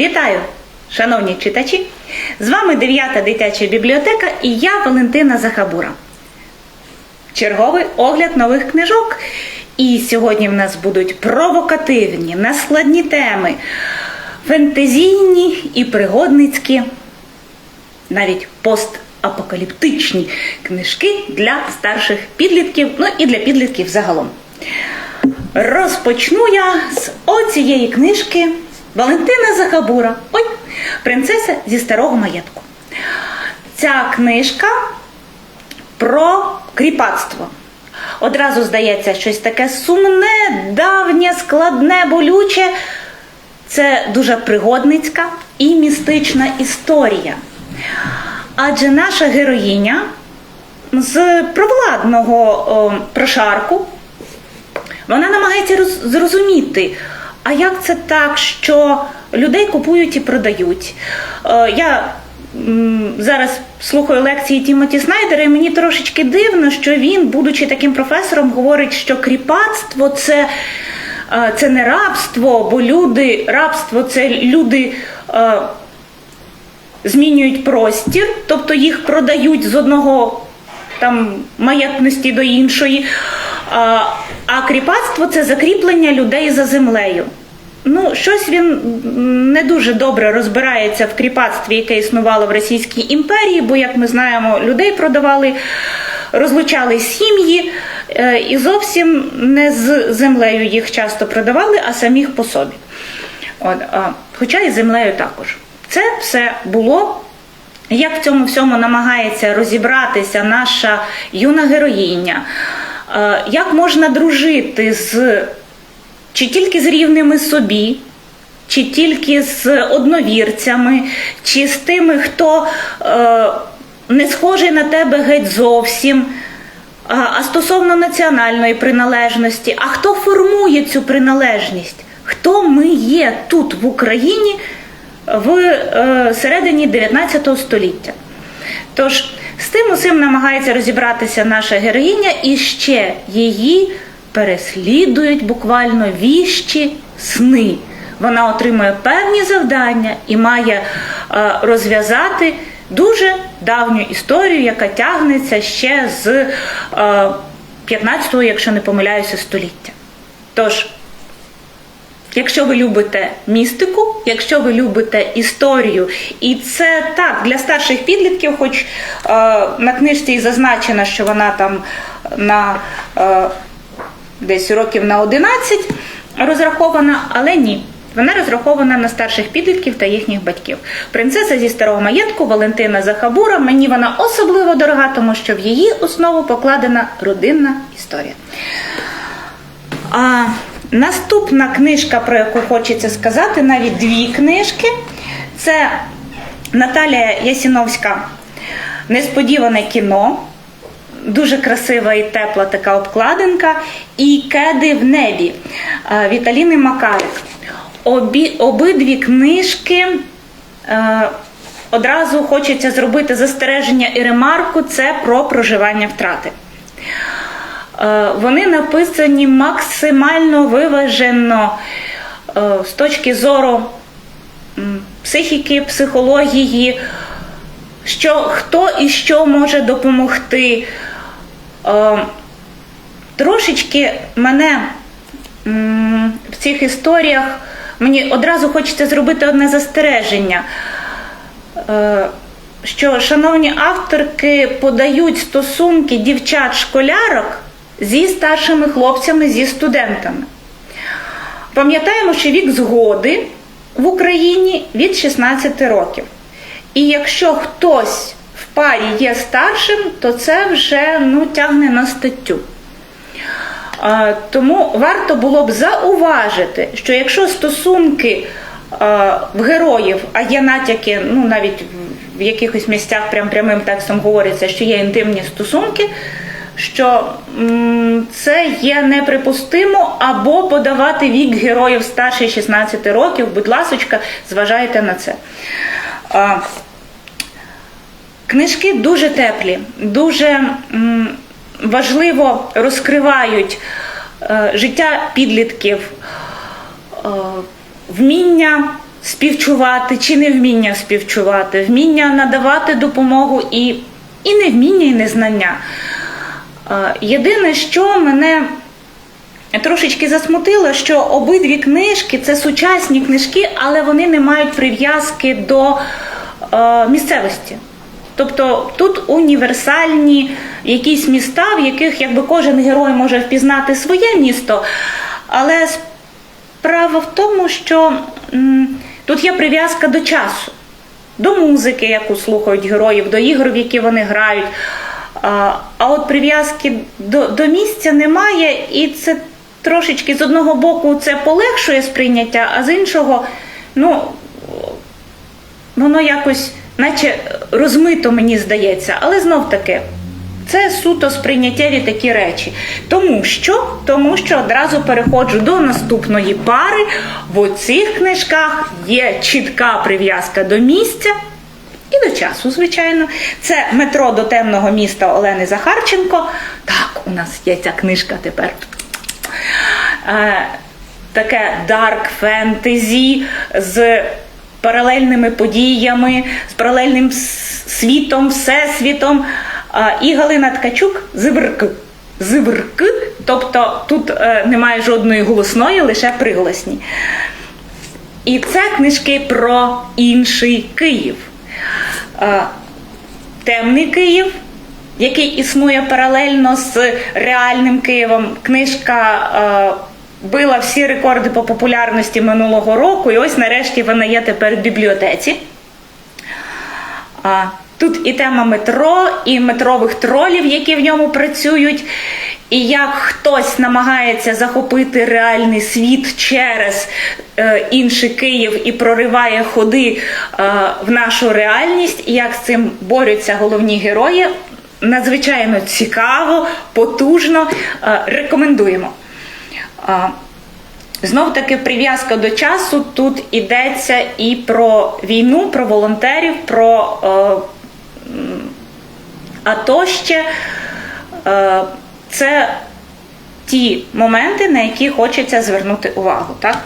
Вітаю, шановні читачі! З вами 9 дитяча бібліотека і я Валентина Захабура. Черговий огляд нових книжок. І сьогодні в нас будуть провокативні, наскладні теми, фентезійні і пригодницькі, навіть постапокаліптичні книжки для старших підлітків, ну і для підлітків загалом. Розпочну я з оцієї книжки Валентина Захабура. Ой, принцеса зі старого маєтку. Ця книжка про кріпацтво. Одразу здається щось таке сумне, давнє, складне, болюче. Це дуже пригодницька і містична історія. Адже наша героїня з провладного о, прошарку вона намагається роз- зрозуміти, а як це так, що людей купують і продають. Е, Я зараз слухаю лекції Тімоті Снайдера, і мені трошечки дивно, що він, будучи таким професором, говорить, що кріпацтво це, е, це не рабство, бо люди, рабство це люди. е, Змінюють простір, тобто їх продають з одного там маєтності до іншої. А, а кріпацтво це закріплення людей за землею. Ну, щось він не дуже добре розбирається в кріпацтві, яке існувало в Російській імперії, бо, як ми знаємо, людей продавали, розлучали сім'ї е, і зовсім не з землею їх часто продавали, а самих по собі. От, а, хоча і землею також. Це все було. Як в цьому всьому намагається розібратися наша юна героїня? Е, Як можна дружити з чи тільки з рівними собі, чи тільки з одновірцями, чи з тими, хто е, не схожий на тебе геть зовсім. А, стосовно національної приналежності, а хто формує цю приналежність? Хто ми є тут в Україні в е, середині 19 століття? Тож з тим усім намагається розібратися наша героїня, і ще її переслідують буквально віщі сни. Вона отримує певні завдання і має е, розв'язати дуже давню історію, яка тягнеться ще з е, 15-го, якщо не помиляюся, століття. Тож, Якщо ви любите містику, якщо ви любите історію, і це так для старших підлітків, хоч е, на книжці і зазначено, що вона там на е, десь років на 11 розрахована, але ні. Вона розрахована на старших підлітків та їхніх батьків. Принцеса зі старого маєтку Валентина Захабура. Мені вона особливо дорога, тому що в її основу покладена родинна історія. А наступна книжка, про яку хочеться сказати, навіть дві книжки. Це Наталія Ясіновська Несподіване кіно. Дуже красива і тепла така обкладинка. І Кеди в небі е, Віталіни Макарик. Обі, обидві книжки е, одразу хочеться зробити застереження і ремарку це про проживання втрати. Е, Вони написані максимально виважено е, з точки зору психіки, психології, що хто і що може допомогти. Е, Трошечки мене в цих історіях мені одразу хочеться зробити одне застереження. Е, що шановні авторки подають стосунки дівчат-школярок зі старшими хлопцями, зі студентами. Пам'ятаємо, що вік згоди в Україні від 16 років. І якщо хтось парі є старшим, то це вже ну, тягне на статтю. Тому варто було б зауважити, що якщо стосунки в героїв, а є натяки, ну навіть в- якихось місцях прям прямим текстом говориться, що є інтимні стосунки, що це є неприпустимо, або подавати вік героїв старше 16 років, будь ласочка, зважайте на це. Книжки дуже теплі, дуже важливо розкривають е, життя підлітків, е, вміння співчувати чи невміння співчувати, вміння надавати допомогу і, і невміння, і незнання. Е, Єдине, що мене трошечки засмутило, що обидві книжки це сучасні книжки, але вони не мають прив'язки до місцевості. Тобто тут універсальні якісь міста, в яких якби кожен герой може впізнати своє місто, але справа в тому, що м, тут є прив'язка до часу, до музики, яку слухають героїв, до ігор, в які вони грають. А, а от прив'язки до, до місця немає, і це трошечки з одного боку це полегшує сприйняття, а з іншого, ну, воно якось, наче розмито, мені здається, але знов таки. Це суто сприйняттєві такі речі. Тому що, тому що одразу переходжу до наступної пари. В оцих книжках є чітка прив'язка до місця і до часу, звичайно. Це метро до темного міста Олени Захарченко. Так, у нас є ця книжка тепер. Е, таке дарк фентезі з паралельними подіями, з паралельним світом, всесвітом. І Галина Ткачук зибрк. Зибрк, тобто тут е, немає жодної голосної, лише приголосні. І це книжки про інший Київ. Темний Київ, який існує паралельно з реальним Києвом. Книжка е, била всі рекорди по популярності минулого року, і ось нарешті вона є тепер в бібліотеці. Тут і тема метро, і метрових тролів, які в ньому працюють, і як хтось намагається захопити реальний світ через е, інший Київ і прориває ходи е, в нашу реальність, і як з цим борються головні герої. Надзвичайно цікаво, потужно. Е, рекомендуємо. Знов таки прив'язка до часу тут йдеться і про війну, про волонтерів, про е, АТО ще. Е, це ті моменти, на які хочеться звернути увагу. Так?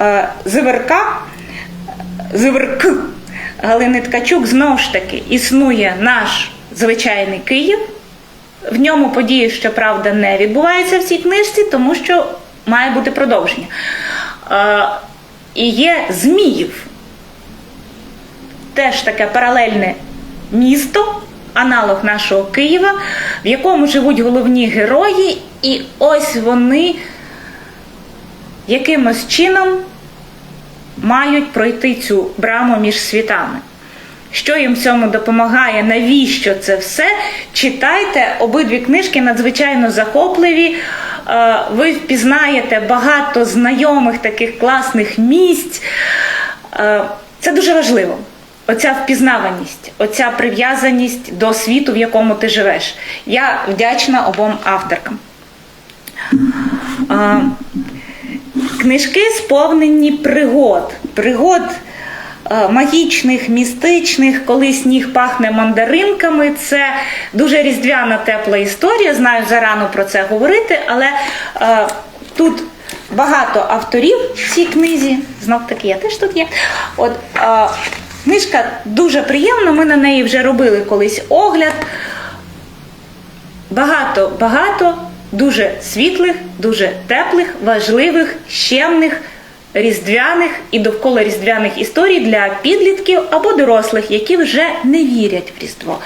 Е, Зиверка, Зиверк Галини Ткачук знову ж таки існує наш звичайний Київ. В ньому події, щоправда, не відбуваються в цій книжці, тому що має бути продовження. Е, і є Зміїв. Теж таке паралельне місто, аналог нашого Києва, в якому живуть головні герої, і ось вони якимось чином мають пройти цю браму між світами. Що їм цьому допомагає, навіщо це все? Читайте обидві книжки надзвичайно захопливі. Е, Ви впізнаєте багато знайомих таких класних місць. Е, Це дуже важливо. Оця впізнаваність, оця прив'язаність до світу, в якому ти живеш. Я вдячна обом авторкам. Е, Книжки сповнені пригод. Пригод магічних, містичних, коли сніг пахне мандаринками. Це дуже різдвяна тепла історія. Знаю, зарано про це говорити, але е, тут багато авторів в цій книзі. Знов таки, я теж тут є. От, е, книжка дуже приємна, ми на неї вже робили колись огляд. Багато, багато дуже світлих, дуже теплих, важливих, щемних, різдвяних і довкола різдвяних історій для підлітків або дорослих, які вже не вірять в Різдво.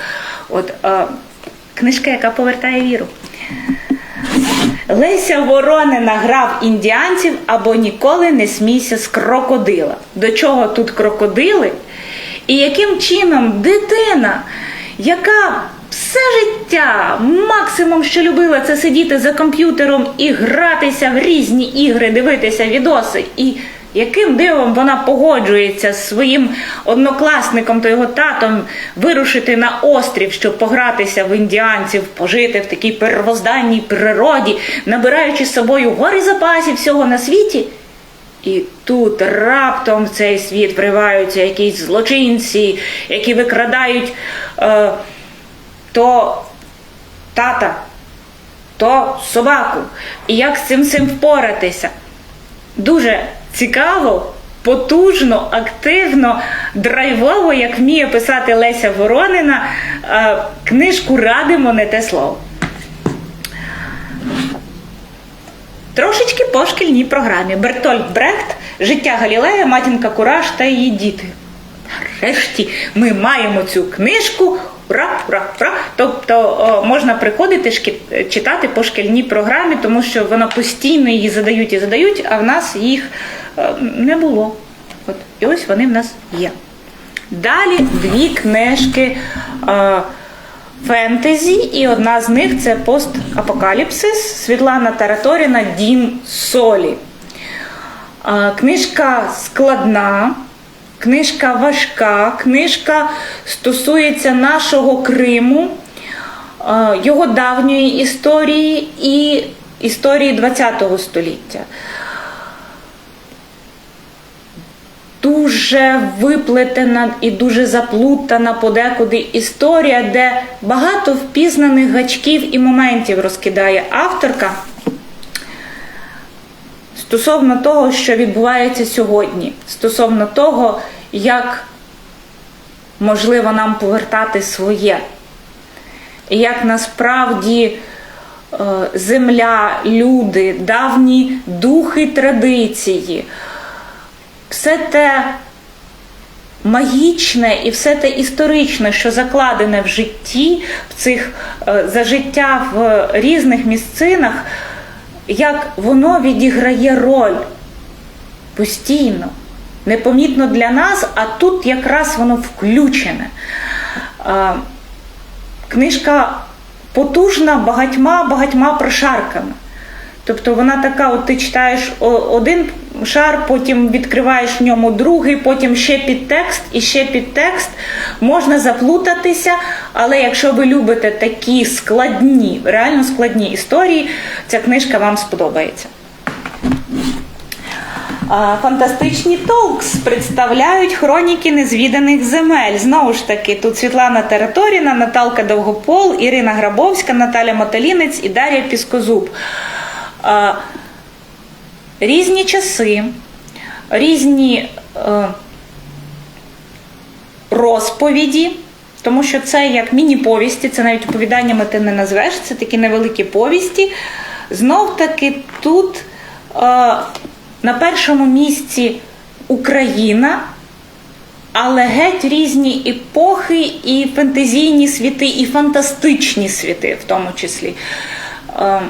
От е, книжка, яка повертає віру. Леся Воронина грав індіанців або ніколи не смійся з крокодила. До чого тут крокодили? І яким чином дитина, яка все життя максимум, що любила, це сидіти за комп'ютером і гратися в різні ігри, дивитися відоси, і яким дивом вона погоджується з своїм однокласником та його татом вирушити на острів, щоб погратися в індіанців, пожити в такій первозданній природі, набираючи з собою гори запасів всього на світі. І тут раптом в цей світ вриваються якісь злочинці, які викрадають е, то тата, то собаку. І як з цим всім впоратися? Дуже цікаво, потужно, активно, драйвово, як вміє писати Леся Воронина, е, книжку Радимо не те слово. Трошечки по шкільній програмі. Бертольд Брехт, Життя Галілея, матінка Кураж та її діти. Нарешті ми маємо цю книжку. Ура. Тобто можна приходити читати по шкільній програмі, тому що вона постійно її задають і задають, а в нас їх е, не було. От, і ось вони в нас є. Далі дві книжки е, фентезі, і одна з них це постапокаліпсис Світлана Тараторіна Дім Солі. Е, Книжка складна, книжка важка, книжка стосується нашого Криму, е, його давньої історії і історії ХХ століття. Дуже виплетена і дуже заплутана подекуди історія, де багато впізнаних гачків і моментів розкидає авторка стосовно того, що відбувається сьогодні, стосовно того, як можливо нам повертати своє, як насправді е, земля, люди, давні духи традиції, все те магічне і все те історичне, що закладене в житті, в цих е, за життя в різних місцинах, як воно відіграє роль постійно, непомітно для нас, а тут якраз воно включене. Книжка потужна багатьма багатьма прошарками. Тобто вона така, от ти читаєш один шар, потім відкриваєш в ньому другий, потім ще підтекст і ще підтекст. Можна заплутатися, але якщо ви любите такі складні, реально складні історії, ця книжка вам сподобається. Фантастичні Толкс представляють хроніки незвіданих земель. Знову ж таки, тут Світлана Тераторіна, Наталка Довгопол, Ірина Грабовська, Наталя Моталінець і Дар'я Піскозуб. Різні часи, різні е, розповіді, тому що це як міні-повісті, це навіть оповіданнями ти не назвеш, це такі невеликі повісті. Знов таки тут е, на першому місці Україна, але геть різні епохи, і фентезійні світи, і фантастичні світи в тому числі. Е,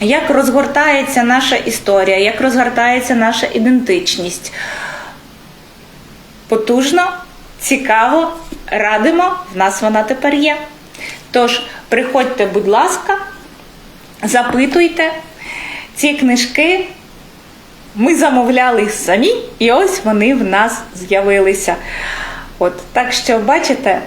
як розгортається наша історія, як розгортається наша ідентичність. Потужно, цікаво, радимо, в нас вона тепер є. Тож, приходьте, будь ласка, запитуйте. Ці книжки ми замовляли самі, і ось вони в нас з'явилися. От, так що, бачите,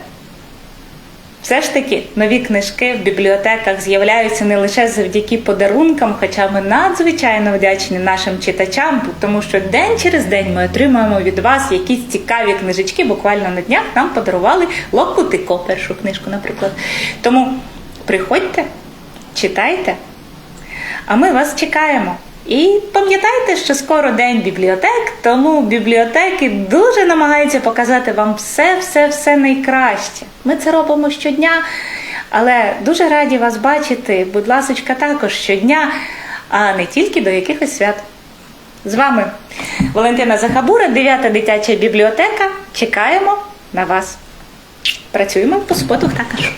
все ж таки нові книжки в бібліотеках з'являються не лише завдяки подарункам, хоча ми надзвичайно вдячні нашим читачам, тому що день через день ми отримуємо від вас якісь цікаві книжечки. Буквально на днях нам подарували Локутико, першу книжку, наприклад. Тому приходьте, читайте, а ми вас чекаємо. І пам'ятайте, що скоро день бібліотек, тому бібліотеки дуже намагаються показати вам все, все, все найкраще. Ми це робимо щодня, але дуже раді вас бачити. Будь ласочка, також щодня, а не тільки до якихось свят. З вами Валентина Захабура, 9 дитяча бібліотека. Чекаємо на вас. Працюємо по суботах також.